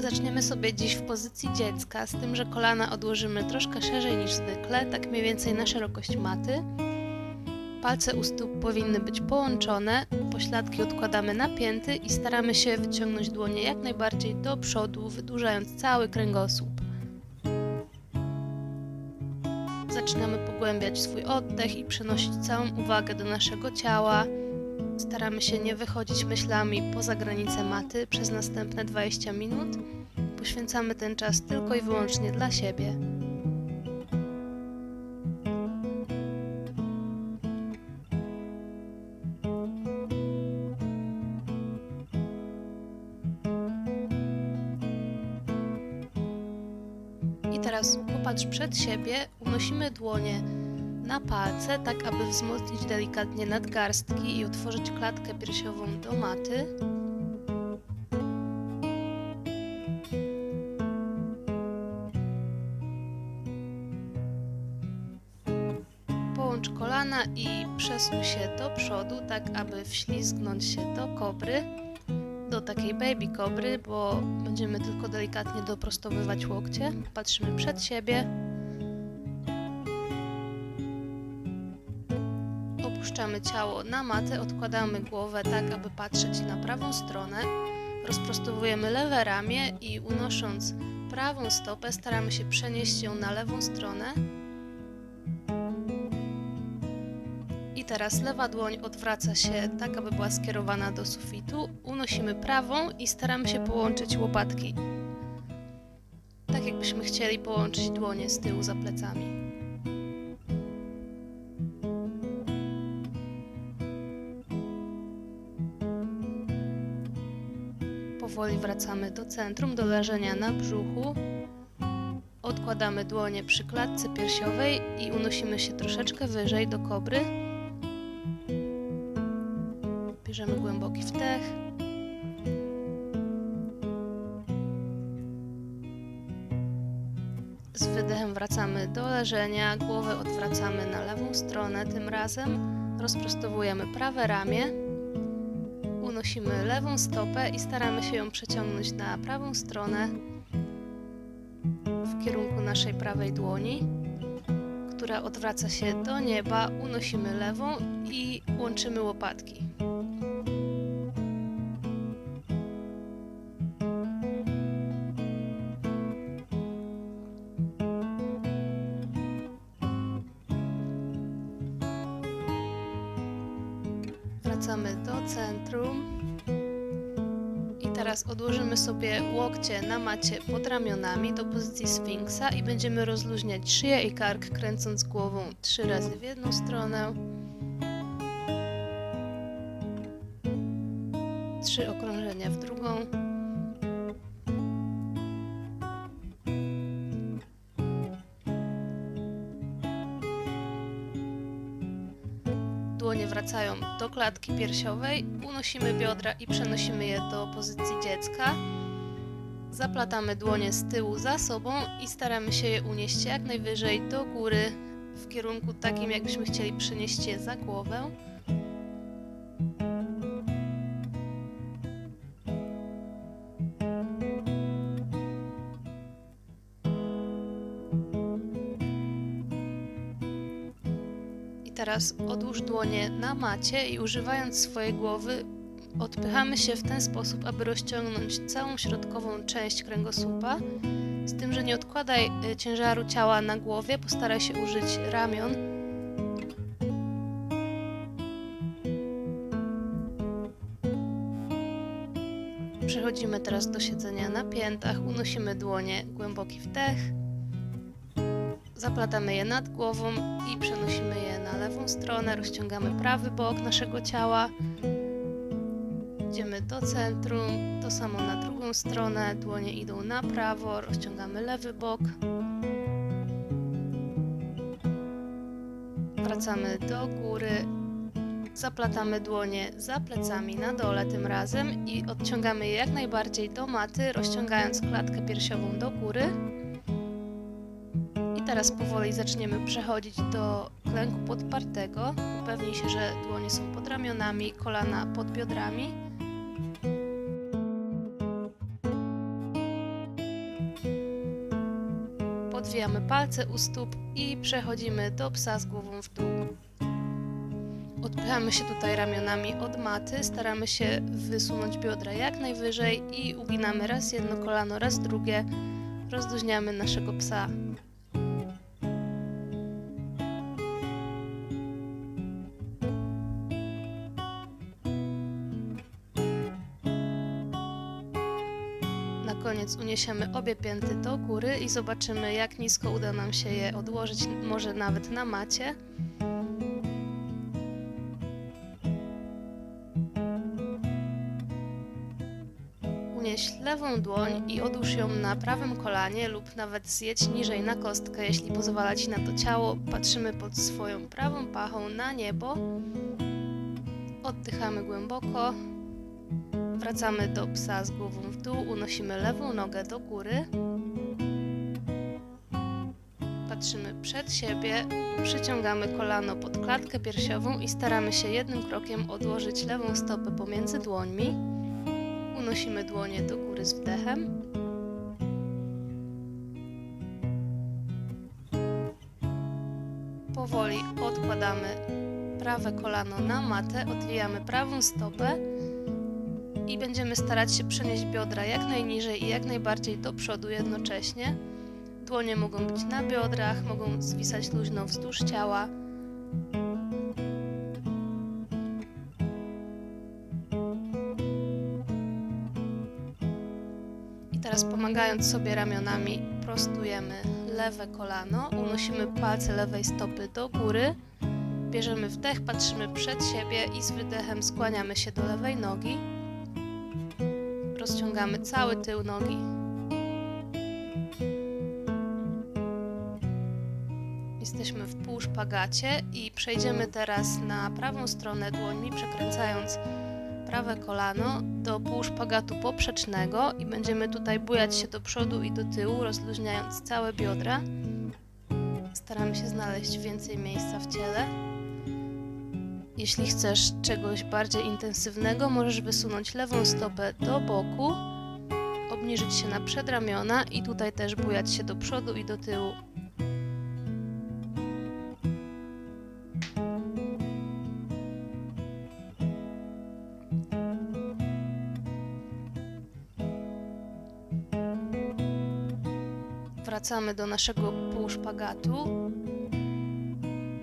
Zaczniemy sobie dziś w pozycji dziecka, z tym, że kolana odłożymy troszkę szerzej niż zwykle, tak mniej więcej na szerokość maty. Palce u stóp powinny być połączone, pośladki odkładamy na pięty i staramy się wyciągnąć dłonie jak najbardziej do przodu, wydłużając cały kręgosłup. Zaczynamy pogłębiać swój oddech i przenosić całą uwagę do naszego ciała. Staramy się nie wychodzić myślami poza granice maty przez następne 20 minut. Poświęcamy ten czas tylko i wyłącznie dla siebie. I teraz popatrz przed siebie, unosimy dłonie na palce, tak aby wzmocnić delikatnie nadgarstki i otworzyć klatkę piersiową do maty. Połącz kolana i przesuń się do przodu, tak aby wślizgnąć się do kobry, do takiej baby kobry, bo będziemy tylko delikatnie doprostowywać łokcie. Patrzymy przed siebie. Opuszczamy ciało na matę, odkładamy głowę tak, aby patrzeć na prawą stronę. Rozprostowujemy lewe ramię i unosząc prawą stopę staramy się przenieść ją na lewą stronę. I teraz lewa dłoń odwraca się tak, aby była skierowana do sufitu. Unosimy prawą i staramy się połączyć łopatki. Tak jakbyśmy chcieli połączyć dłonie z tyłu za plecami. Powoli wracamy do centrum, do leżenia na brzuchu. Odkładamy dłonie przy klatce piersiowej i unosimy się troszeczkę wyżej do kobry. Bierzemy głęboki wdech. Z wydechem wracamy do leżenia, głowę odwracamy na lewą stronę tym razem. Rozprostowujemy prawe ramię. Unosimy lewą stopę i staramy się ją przeciągnąć na prawą stronę w kierunku naszej prawej dłoni, która odwraca się do nieba. Unosimy lewą i łączymy łopatki. Wracamy do centrum. I teraz odłożymy sobie łokcie na macie pod ramionami do pozycji sfinksa i będziemy rozluźniać szyję i kark, kręcąc głową trzy razy w jedną stronę. Trzy okrążenia w drugą. Klatki piersiowej, unosimy biodra i przenosimy je do pozycji dziecka. Zaplatamy dłonie z tyłu za sobą i staramy się je unieść jak najwyżej do góry w kierunku takim, jakbyśmy chcieli przenieść je za głowę. Teraz odłóż dłonie na macie i używając swojej głowy odpychamy się w ten sposób, aby rozciągnąć całą środkową część kręgosłupa. Z tym, że nie odkładaj y, ciężaru ciała na głowie, postaraj się użyć ramion. Przechodzimy teraz do siedzenia na piętach, unosimy dłonie, głęboki wdech. Zaplatamy je nad głową i przenosimy je na lewą stronę. Rozciągamy prawy bok naszego ciała. Idziemy do centrum, to samo na drugą stronę. Dłonie idą na prawo, rozciągamy lewy bok. Wracamy do góry. Zaplatamy dłonie za plecami na dole tym razem i odciągamy je jak najbardziej do maty, rozciągając klatkę piersiową do góry. Teraz powoli zaczniemy przechodzić do klęku podpartego. Upewnij się, że dłonie są pod ramionami, kolana pod biodrami. podwijamy palce u stóp i przechodzimy do psa z głową w dół. Odpychamy się tutaj ramionami od maty, staramy się wysunąć biodra jak najwyżej i uginamy raz jedno kolano, raz drugie. Rozluźniamy naszego psa. Koniec uniesiemy obie pięty do góry i zobaczymy, jak nisko uda nam się je odłożyć, może nawet na macie. Unieś lewą dłoń i odłóż ją na prawym kolanie lub nawet zjedź niżej na kostkę, jeśli pozwala Ci na to ciało. Patrzymy pod swoją prawą pachą na niebo. Oddychamy głęboko. Wracamy do psa z głową w dół, unosimy lewą nogę do góry. Patrzymy przed siebie, przyciągamy kolano pod klatkę piersiową i staramy się jednym krokiem odłożyć lewą stopę pomiędzy dłońmi. Unosimy dłonie do góry z wdechem. Powoli odkładamy prawe kolano na matę, odwijamy prawą stopę i będziemy starać się przenieść biodra jak najniżej i jak najbardziej do przodu jednocześnie. Dłonie mogą być na biodrach, mogą zwisać luźno wzdłuż ciała. I teraz pomagając sobie ramionami prostujemy lewe kolano, unosimy palce lewej stopy do góry, bierzemy wdech, patrzymy przed siebie i z wydechem skłaniamy się do lewej nogi. Rozciągamy cały tył nogi. Jesteśmy w półszpagacie i przejdziemy teraz na prawą stronę dłońmi, przekręcając prawe kolano do półszpagatu poprzecznego i będziemy tutaj bujać się do przodu i do tyłu, rozluźniając całe biodra. Staramy się znaleźć więcej miejsca w ciele. Jeśli chcesz czegoś bardziej intensywnego, możesz wysunąć lewą stopę do boku, obniżyć się na przedramiona i tutaj też bujać się do przodu i do tyłu. Wracamy do naszego półszpagatu.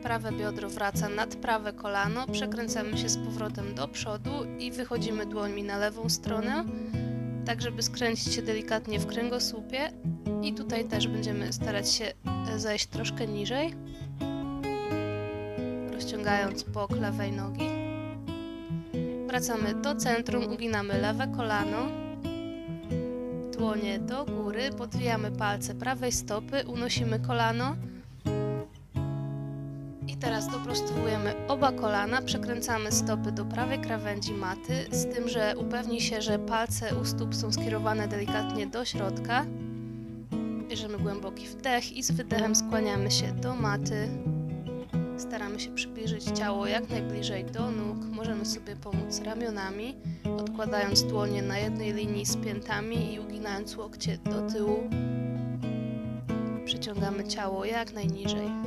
Prawe biodro wraca nad prawe kolano, przekręcamy się z powrotem do przodu i wychodzimy dłońmi na lewą stronę, tak żeby skręcić się delikatnie w kręgosłupie. I tutaj też będziemy starać się e, zejść troszkę niżej, rozciągając bok lewej nogi. Wracamy do centrum, uginamy lewe kolano, dłonie do góry, podwijamy palce prawej stopy, unosimy kolano. I teraz doprostowujemy oba kolana, przekręcamy stopy do prawej krawędzi maty, z tym, że upewnij się, że palce u stóp są skierowane delikatnie do środka. Bierzemy głęboki wdech i z wydechem skłaniamy się do maty. Staramy się przybliżyć ciało jak najbliżej do nóg. Możemy sobie pomóc ramionami, odkładając dłonie na jednej linii z piętami i uginając łokcie do tyłu. Przyciągamy ciało jak najniżej.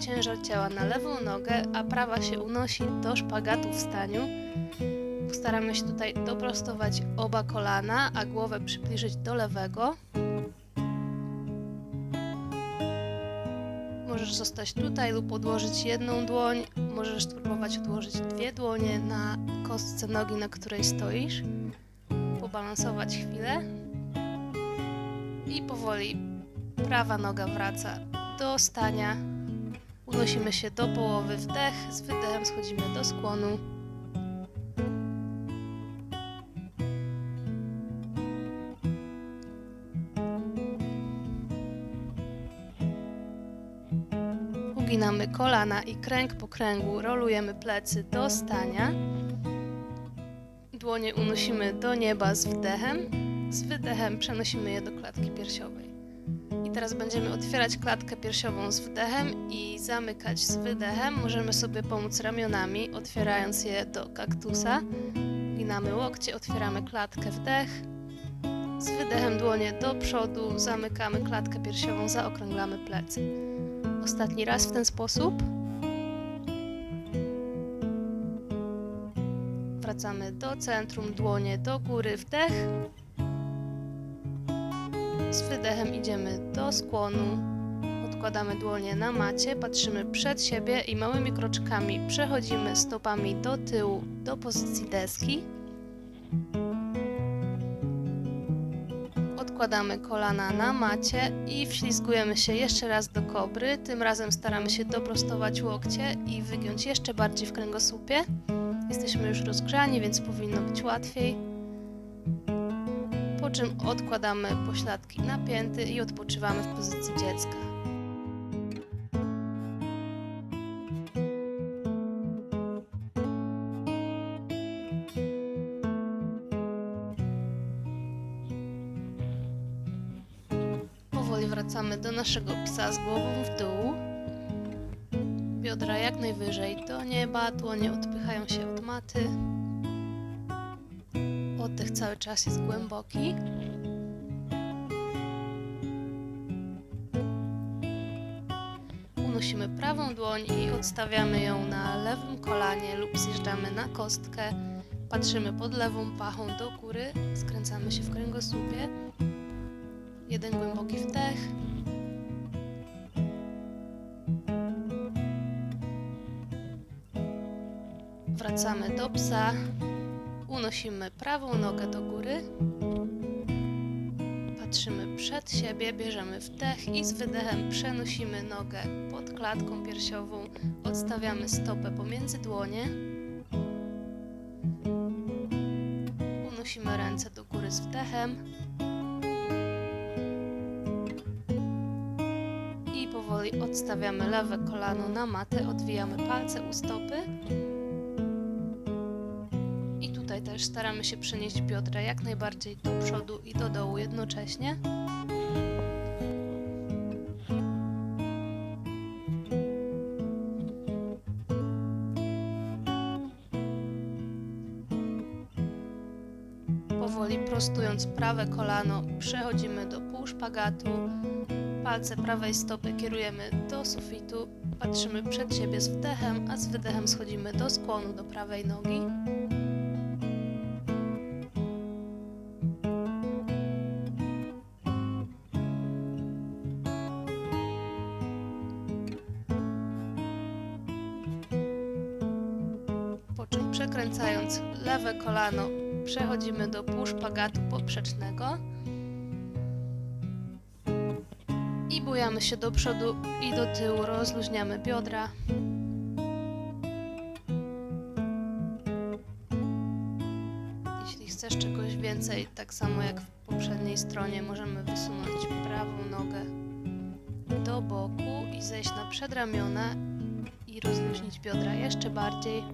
Ciężar ciała na lewą nogę, a prawa się unosi do szpagatu w staniu. Staramy się tutaj doprostować oba kolana, a głowę przybliżyć do lewego. Możesz zostać tutaj lub odłożyć jedną dłoń. Możesz spróbować odłożyć dwie dłonie na kostce nogi, na której stoisz. Pobalansować chwilę. I powoli prawa noga wraca do stania. Unosimy się do połowy wdech, z wydechem schodzimy do skłonu. Uginamy kolana i kręg po kręgu rolujemy plecy do stania. Dłonie unosimy do nieba z wdechem. Z wydechem przenosimy je do klatki piersiowej. Teraz będziemy otwierać klatkę piersiową z wdechem i zamykać z wydechem. Możemy sobie pomóc ramionami, otwierając je do kaktusa. Ginamy łokcie, otwieramy klatkę, wdech. Z wydechem dłonie do przodu, zamykamy klatkę piersiową, zaokrąglamy plecy. Ostatni raz w ten sposób. Wracamy do centrum, dłonie do góry, wdech. Z wydechem idziemy do skłonu. Odkładamy dłonie na macie, patrzymy przed siebie i małymi kroczkami przechodzimy stopami do tyłu, do pozycji deski. Odkładamy kolana na macie i wślizgujemy się jeszcze raz do kobry. Tym razem staramy się doprostować łokcie i wygiąć jeszcze bardziej w kręgosłupie. Jesteśmy już rozgrzani, więc powinno być łatwiej. Czym odkładamy pośladki na pięty i odpoczywamy w pozycji dziecka. Powoli wracamy do naszego psa z głową w dół. Biodra jak najwyżej do nieba, dłonie odpychają się od maty. Cały czas jest głęboki. Unosimy prawą dłoń i odstawiamy ją na lewym kolanie lub zjeżdżamy na kostkę. Patrzymy pod lewą pachą do góry, skręcamy się w kręgosłupie. Jeden głęboki wdech. Wracamy do psa. Unosimy prawą nogę do góry. Patrzymy przed siebie, bierzemy wdech i z wydechem przenosimy nogę pod klatką piersiową. Odstawiamy stopę pomiędzy dłonie. Unosimy ręce do góry z wdechem. I powoli odstawiamy lewe kolano na matę, odwijamy palce u stopy. Tutaj też staramy się przenieść biodra jak najbardziej do przodu i do dołu jednocześnie. Powoli prostując prawe kolano, przechodzimy do półszpagatu. Palce prawej stopy kierujemy do sufitu, patrzymy przed siebie z wdechem, a z wydechem schodzimy do skłonu do prawej nogi. Czym przekręcając lewe kolano, przechodzimy do półszpagatu poprzecznego. I bujamy się do przodu i do tyłu, rozluźniamy biodra. Jeśli chcesz czegoś więcej, tak samo jak w poprzedniej stronie, możemy wysunąć prawą nogę do boku i zejść na przedramiona i rozluźnić biodra jeszcze bardziej.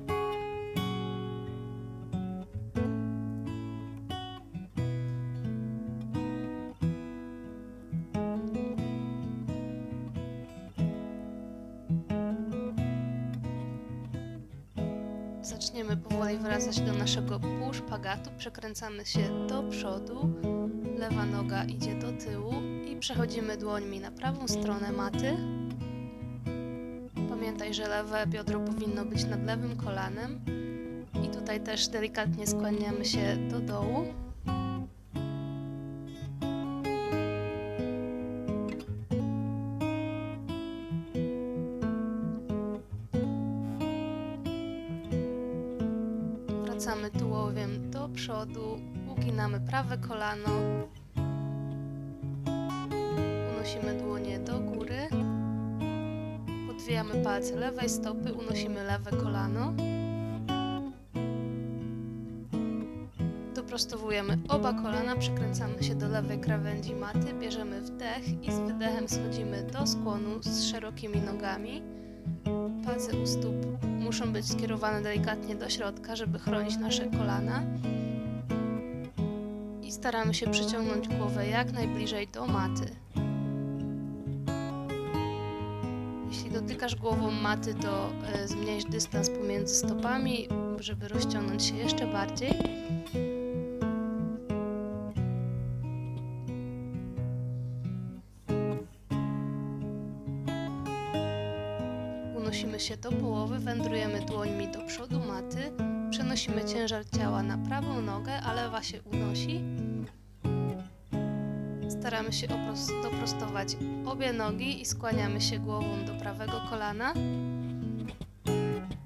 Zaczniemy powoli wracać do naszego półszpagatu. Przekręcamy się do przodu. Lewa noga idzie do tyłu i przechodzimy dłońmi na prawą stronę maty. Pamiętaj, że lewe biodro powinno być nad lewym kolanem. I tutaj też delikatnie skłaniamy się do dołu. Wracamy tułowiem do przodu, uginamy prawe kolano, unosimy dłonie do góry, podwijamy palce lewej stopy, unosimy lewe kolano, doprostowujemy oba kolana, przekręcamy się do lewej krawędzi maty, bierzemy wdech i z wydechem schodzimy do skłonu z szerokimi nogami. Palce u stóp muszą być skierowane delikatnie do środka, żeby chronić nasze kolana. I staramy się przyciągnąć głowę jak najbliżej do maty. Jeśli dotykasz głową maty, to e, zmniejsz dystans pomiędzy stopami, żeby rozciągnąć się jeszcze bardziej. Unosimy się do połowy, wędrujemy dłońmi do przodu maty, przenosimy ciężar ciała na prawą nogę, a lewa się unosi. Staramy się opros- doprostować obie nogi i skłaniamy się głową do prawego kolana.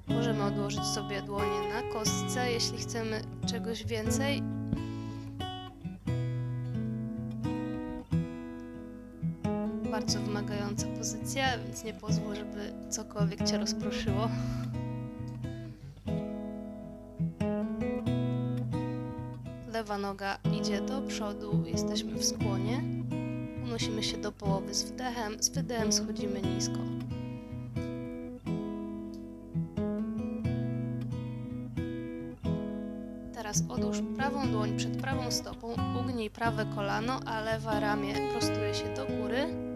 Możemy odłożyć sobie dłonie na kostce, jeśli chcemy czegoś więcej. Bardzo wymagająca pozycja, więc nie pozwól, żeby cokolwiek cię rozproszyło. Lewa noga idzie do przodu, jesteśmy w skłonie. Unosimy się do połowy z wdechem, z wydechem schodzimy nisko. Teraz odłóż prawą dłoń przed prawą stopą, ugnij prawe kolano, a lewa ramię prostuje się do góry.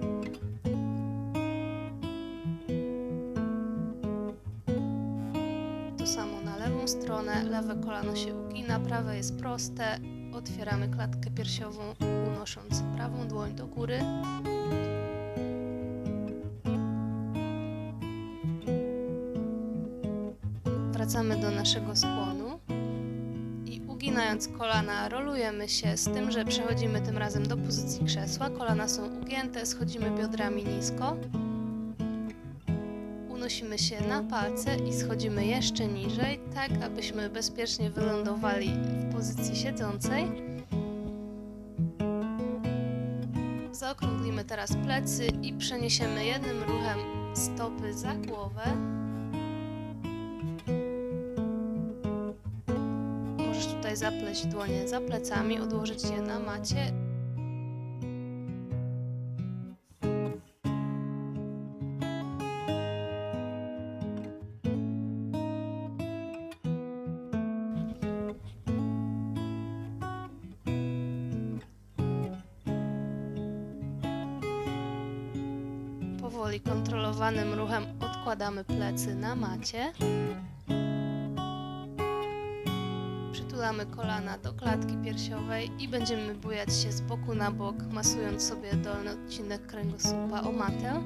Lewe kolano się ugina, prawe jest proste. Otwieramy klatkę piersiową, unosząc prawą dłoń do góry. Wracamy do naszego skłonu i uginając kolana rolujemy się z tym, że przechodzimy tym razem do pozycji krzesła. Kolana są ugięte, schodzimy biodrami nisko. Unosimy się na palce i schodzimy jeszcze niżej, tak abyśmy bezpiecznie wylądowali w pozycji siedzącej. Zaokrąglimy teraz plecy i przeniesiemy jednym ruchem stopy za głowę. Możesz tutaj zapleść dłonie za plecami, odłożyć je na macie. Powoli, kontrolowanym ruchem odkładamy plecy na macie. Przytulamy kolana do klatki piersiowej i będziemy bujać się z boku na bok, masując sobie dolny odcinek kręgosłupa o matę.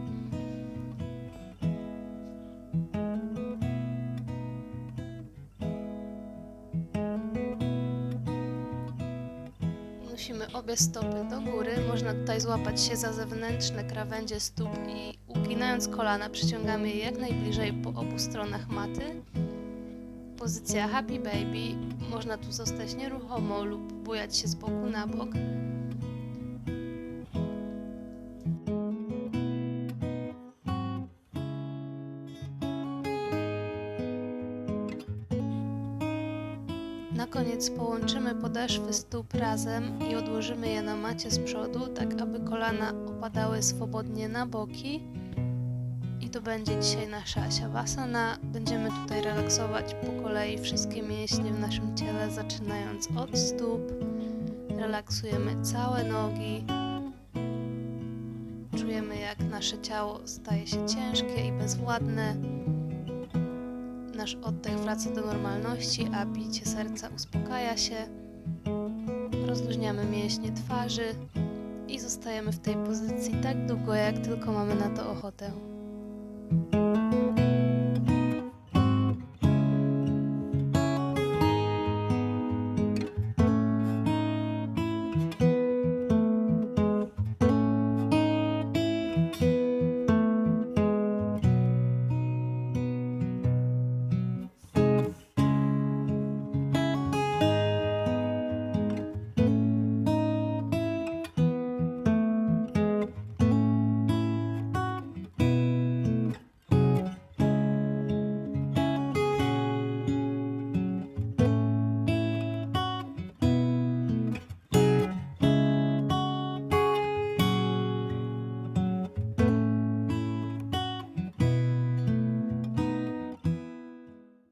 Unosimy obie stopy do góry. Można tutaj złapać się za zewnętrzne krawędzie stóp i uginając kolana przyciągamy je jak najbliżej po obu stronach maty. Pozycja Happy Baby. Można tu zostać nieruchomo lub bujać się z boku na bok. Na koniec połączymy podeszwy stóp razem i odłożymy je na macie z przodu, tak aby kolana opadały swobodnie na boki. To będzie dzisiaj nasza siawasana. Będziemy tutaj relaksować po kolei wszystkie mięśnie w naszym ciele, zaczynając od stóp. Relaksujemy całe nogi. Czujemy, jak nasze ciało staje się ciężkie i bezwładne. Nasz oddech wraca do normalności, a bicie serca uspokaja się. Rozluźniamy mięśnie twarzy i zostajemy w tej pozycji tak długo, jak tylko mamy na to ochotę. Música